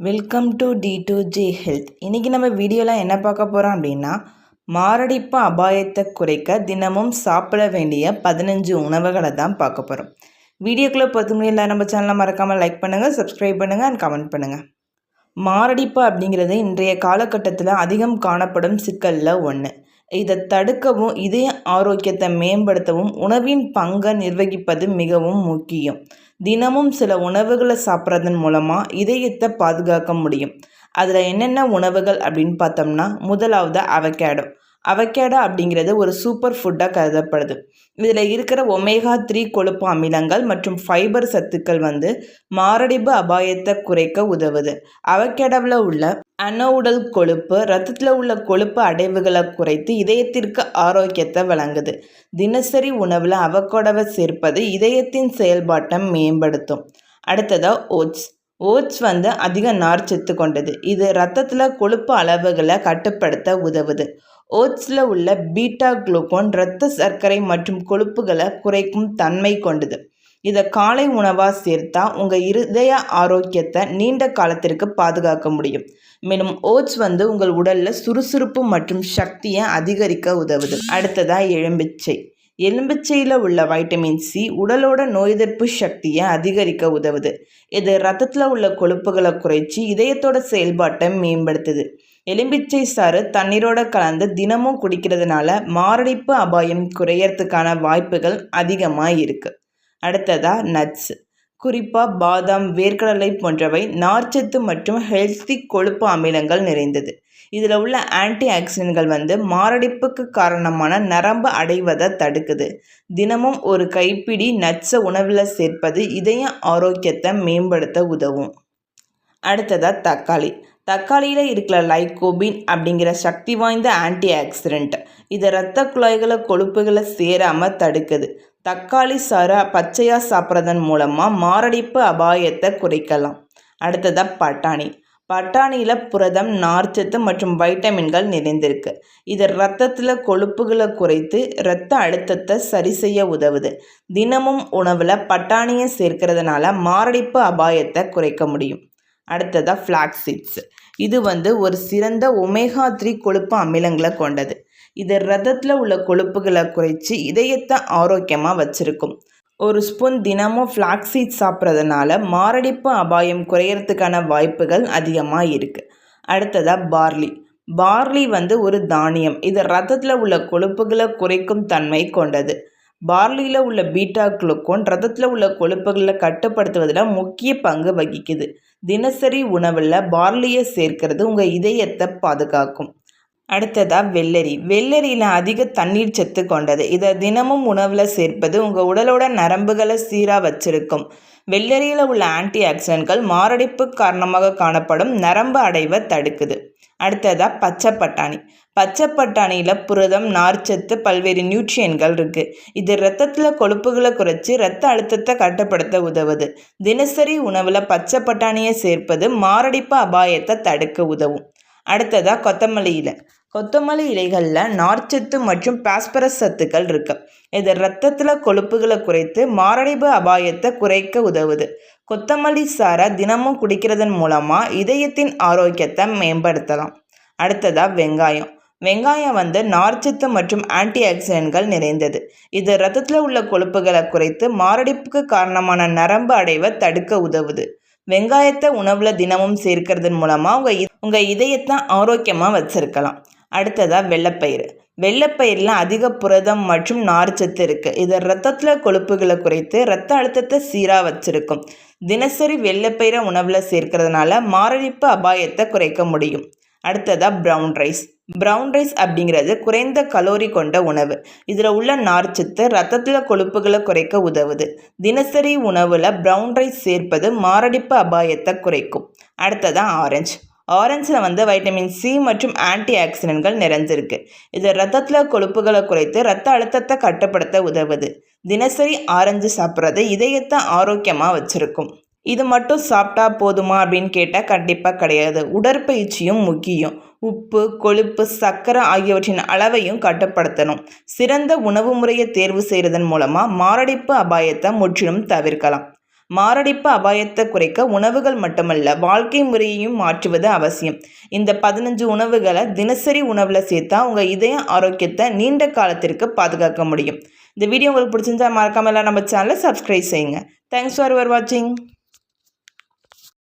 Welcome to T two J health இன்றைக்கி நம்ம வீடியோவில் என்ன பார்க்க போகிறோம் அப்படின்னா மாரடைப்பு அபாயத்தை குறைக்க தினமும் சாப்பிட வேண்டிய பதினஞ்சு உணவுகளை தான் பார்க்க போகிறோம் வீடியோக்குள்ளே பொறுத்த முடியல நம்ம சேனலை மறக்காமல் லைக் பண்ணுங்கள் சப்ஸ்கிரைப் பண்ணுங்கள் அண்ட் கமெண்ட் பண்ணுங்கள் மாரடைப்பு அப்படிங்கிறது இன்றைய காலகட்டத்தில் அதிகம் காணப்படும் சிக்கலில் ஒன்று இதை தடுக்கவும் இதய ஆரோக்கியத்தை மேம்படுத்தவும் உணவின் பங்கை நிர்வகிப்பது மிகவும் முக்கியம். தினமும் சில உணவுகளை சாப்பிட்றதன் மூலமாக இதயத்தை பாதுகாக்க முடியும். அதில் என்னென்ன உணவுகள் அப்படின்னு பார்த்தோம்னா முதலாவது அவகேடோ. அவகேடா அப்படிங்கிறது ஒரு சூப்பர் ஃபுட்டாக கருதப்படுது. இதில் இருக்கிற ஒமேகா த்ரீ கொழுப்பு அமிலங்கள் மற்றும் ஃபைபர் சத்துக்கள் வந்து மாரடைப்பு அபாயத்தை குறைக்க உதவுது. அவகேடாவில் உள்ள அனோடல் கொழுப்பு ரத்தத்தில் உள்ள கொழுப்பு அடைவுகளை குறைத்து இதயத்திற்கு ஆரோக்கியத்தை வழங்குது. தினசரி உணவில் அவகோடவை சேர்ப்பது இதயத்தின் செயல்பாட்டை மேம்படுத்தும். அடுத்ததாக ஓட்ஸ் ஓட்ஸ் வந்து அதிக நார்ச்சத்து கொண்டது. இது ரத்தத்தில் கொழுப்பு அளவுகளை கட்டுப்படுத்த உதவுது. ஓட்ஸில் உள்ள பீட்டா குளுக்கோன் இரத்த சர்க்கரை மற்றும் கொழுப்புகளை குறைக்கும் தன்மை கொண்டது. இதை காலை உணவாக சேர்த்தா உங்கள் இருதய ஆரோக்கியத்தை நீண்ட காலத்திற்கு பாதுகாக்க முடியும். மேலும் ஓட்ஸ் வந்து உங்கள் உடலில் சுறுசுறுப்பு மற்றும் சக்தியை அதிகரிக்க உதவுது. அடுத்ததாக எலும்பிச்சை. எலும்பிச்சையில் உள்ள வைட்டமின் சி உடலோட நோய் எதிர்ப்பு சக்தியை அதிகரிக்க உதவுது. இது ரத்தத்தில் உள்ள கொழுப்புகளை குறைச்சி இதயத்தோட செயல்பாட்டை மேம்படுத்துது. எலும்பிச்சை சாறு தண்ணீரோட கலந்து தினமும் குடிக்கிறதுனால மாரடைப்பு அபாயம் குறையறதுக்கான வாய்ப்புகள் அதிகமாக இருக்குது அடுத்ததாக நட்ஸ் குறிப்பாக பாதாம் வேர்க்கடலை போன்றவை நார்ச்சத்து மற்றும் ஹெல்த்தி கொழுப்பு அமிலங்கள் நிறைந்தது. இதில் உள்ள ஆன்டி ஆக்சிடென்ட்கள் வந்து மாரடைப்புக்கு காரணமான நரம்பு அடைவதை தடுக்குது. தினமும் ஒரு கைப்பிடி நட்ஸை உணவில் சேர்ப்பது இதய ஆரோக்கியத்தை மேம்படுத்த உதவும். அடுத்ததாக தக்காளி. தக்காளியில் இருக்கிற லைகோபின் அப்படிங்கிற சக்தி வாய்ந்த ஆன்டி ஆக்சிடென்ட் இது ரத்த குழாய்களை கொழுப்புகளை சேராமல் தடுக்குது. தக்காளி சாறை பச்சையாக சாப்பிட்றதன் மூலமாக மாரடைப்பு அபாயத்தை குறைக்கலாம். அடுத்ததாக பட்டாணி. பட்டாணியில் புரதம் நார்ச்சத்து மற்றும் வைட்டமின்கள் நிறைந்திருக்கு. இது ரத்தத்தில் கொழுப்புகளை குறைத்து இரத்த அழுத்தத்தை சரி செய்ய உதவுது. தினமும் உணவில் பட்டாணியை சேர்க்கறதுனால மாரடைப்பு அபாயத்தை குறைக்க முடியும். அடுத்ததாக ஃப்ளாக்ஸீட்ஸ் இது வந்து ஒரு சிறந்த ஒமேகா த்ரீ கொழுப்பு அமிலங்களை கொண்டது. இது ரத்தத்தில் உள்ள கொழுப்புகளை குறைச்சி இதயத்தை ஆரோக்கியமாக வச்சுருக்கும். ஒரு ஸ்பூன் தினமும் ஃப்ளாக்ஸீட் சாப்பிட்றதுனால மாரடைப்பு அபாயம் குறையறதுக்கான வாய்ப்புகள் அதிகமாக இருக்குது அடுத்ததாக பார்லி பார்லி வந்து ஒரு தானியம். இது ரத்தத்தில் உள்ள கொழுப்புகளை குறைக்கும் தன்மை கொண்டது. பார்லியில் உள்ள பீட்டா குளுக்கோன் ரத்தத்தில் உள்ள கொழுப்புகளை கட்டுப்படுத்துவதில் முக்கிய பங்கு வகிக்குது. தினசரி உணவில் பார்லியை சேர்க்கிறது உங்கள் இதயத்தை பாதுகாக்கும். அடுத்ததாக வெள்ளரி. வெள்ளரியில் அதிக தண்ணீர் சத்து கொண்டது. இதை தினமும் உணவில் சேர்ப்பது உங்கள் உடலோட நரம்புகளை சீராக வச்சிருக்கும். வெள்ளரியில் உள்ள ஆன்டி ஆக்சிடென்ட்கள் மாரடைப்பு காரணமாக காணப்படும் நரம்பு அடைவை தடுக்குது. அடுத்ததாக பச்சை பட்டாணி. பச்சை பட்டாணியில் புரதம் நார்ச்சத்து பல்வேறு நியூட்ரியன்கள் இருக்குது இது ரத்தத்தில் கொழுப்புகளை குறைச்சி ரத்த அழுத்தத்தை கட்டுப்படுத்த உதவுது. தினசரி உணவில் பச்சை பட்டாணியை சேர்ப்பது மாரடைப்பு அபாயத்தை தடுக்க உதவும். அடுத்ததாக கொத்தமல்லியில். கொத்தமல்லி இலைகளில் நார்ச்சத்து மற்றும் பாஸ்பரஸ் சத்துக்கள் இருக்கு. இது ரத்தத்தில் கொழுப்புகளை குறைத்து மாரடைப்பு அபாயத்தை குறைக்க உதவுது. கொத்தமல்லி சாரை தினமும் குடிக்கிறதன் மூலமாக இதயத்தின் ஆரோக்கியத்தை மேம்படுத்தலாம். அடுத்ததாக வெங்காயம். வெங்காயம் வந்து நார்ச்சத்து மற்றும் ஆன்டி ஆக்சிடென்ட்கள் நிறைந்தது. இது ரத்தத்தில் உள்ள கொழுப்புகளை குறைத்து மாரடைப்புக்கு காரணமான நரம்பு அடைவை தடுக்க உதவுது. வெங்காயத்தை உணவில் தினமும் சேர்க்கறதன் மூலமாக உங்கள் உங்கள் இதயத்தை ஆரோக்கியமாக வச்சுருக்கலாம். அடுத்ததாக வெள்ளைப்பயிறு. வெள்ளைப்பயிரில் அதிக புரதம் மற்றும் நார்ச்சத்து இருக்குது இது ரத்தத்தில் கொழுப்புகளை குறைத்து ரத்த அழுத்தத்தை சீராக வச்சுருக்கும். தினசரி வெள்ளைப்பயிரை உணவில் சேர்க்கறதுனால மாரடைப்பு அபாயத்தை குறைக்க முடியும். அடுத்ததாக ப்ரௌன் ரைஸ் ப்ரௌன் ரைஸ் அப்படிங்கிறது குறைந்த கலோரி கொண்ட உணவு. இதில் உள்ள நார்ச்சத்து ரத்தத்தில் கொழுப்புகளை குறைக்க உதவுது. தினசரி உணவில் ப்ரௌன் ரைஸ் சேர்ப்பது மாரடைப்பு அபாயத்தை குறைக்கும். அடுத்ததான் ஆரஞ்சு ஆரஞ்சில் வந்து வைட்டமின் சி மற்றும் ஆன்டி ஆக்சிடென்ட்கள் நிறைஞ்சிருக்கு. இது ரத்தத்தில் கொழுப்புகளை குறைத்து ரத்த அழுத்தத்தை கட்டுப்படுத்த உதவுது. தினசரி ஆரஞ்சு சாப்பிட்றது இதயத்தை ஆரோக்கியமாக வச்சுருக்கும். இது மட்டும் சாப்பிட்டா போதுமா அப்படின்னு கேட்டால் கண்டிப்பாக கிடையாது. உடற்பயிற்சியும் முக்கியம். உப்பு கொழுப்பு சர்க்கரை ஆகியவற்றின் அளவையும் கட்டுப்படுத்தணும். சிறந்த உணவு முறையை தேர்வு செய்கிறதன் மூலமாக மாரடைப்பு அபாயத்தை முற்றிலும் தவிர்க்கலாம். மாரடைப்பு அபாயத்தை குறைக்க உணவுகள் மட்டுமல்ல வாழ்க்கை முறையையும் மாற்றுவது அவசியம். இந்த பதினஞ்சு உணவுகளை தினசரி உணவில் சேர்த்தா உங்கள் இதய ஆரோக்கியத்தை நீண்ட காலத்திற்கு பாதுகாக்க முடியும். இந்த வீடியோ உங்களுக்கு பிடிச்சிருந்தா மறக்காமல் நம்ம சேனலை சப்ஸ்கிரைப் செய்யுங்க. தேங்க்ஸ் ஃபார் யுவர் வாட்சிங்